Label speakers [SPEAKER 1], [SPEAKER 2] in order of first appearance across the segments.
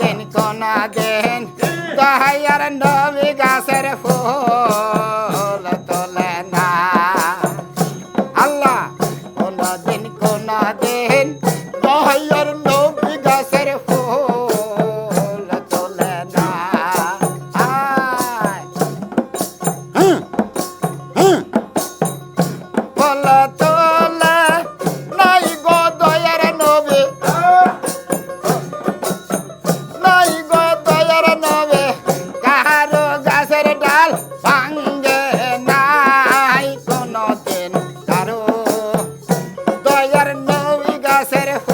[SPEAKER 1] দিন কোনা দেন তাহার নবী গাছের ফুল তোলে না। আল্লাহ কোনা দিন কোনা দেন তাহার sério é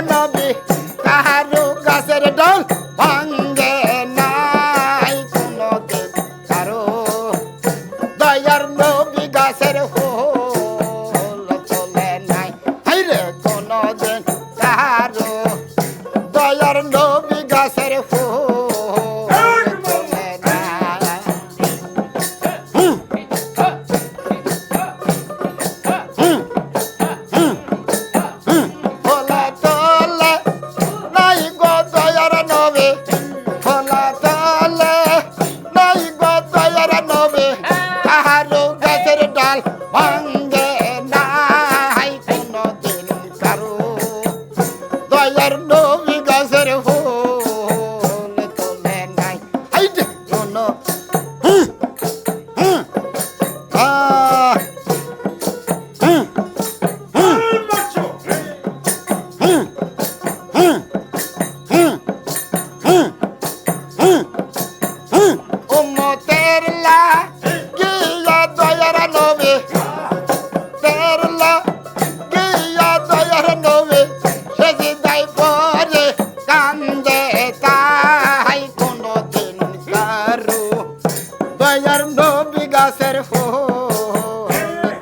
[SPEAKER 1] I'm be.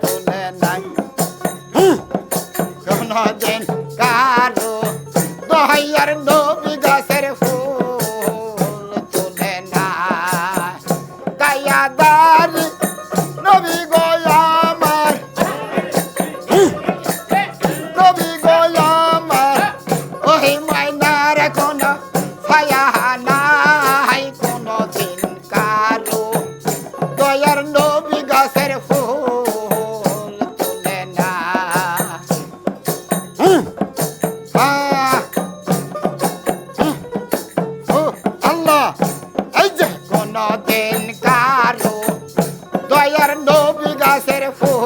[SPEAKER 1] তুলে নাই। কেন যে দিন কালো দয়ার নবী গাছের ফুল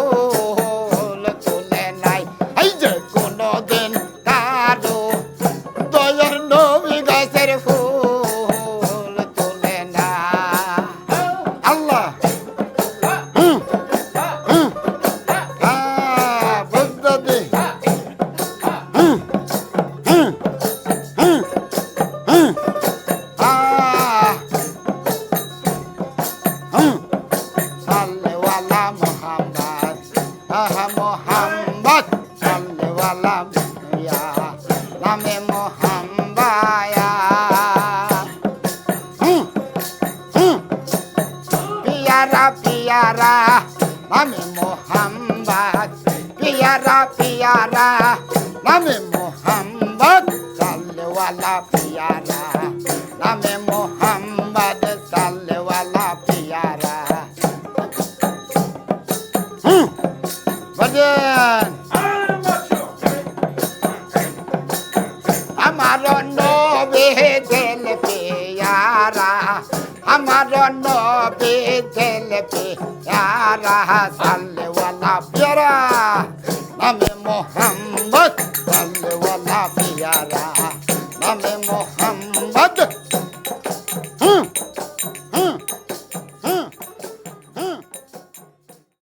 [SPEAKER 1] পিয়ারা। নামে মোহাম্মদ সালওয়ালা পিয়ারা। নামে মোহাম্মদ সালওয়ালা পিয়ারা। ভজন আমার নবে দিল পিয়ারা। আমার নবে দিল পিয়ারা। সালওয়ালা পিয়ারা। वाला प्यारा नामे मोहम्मद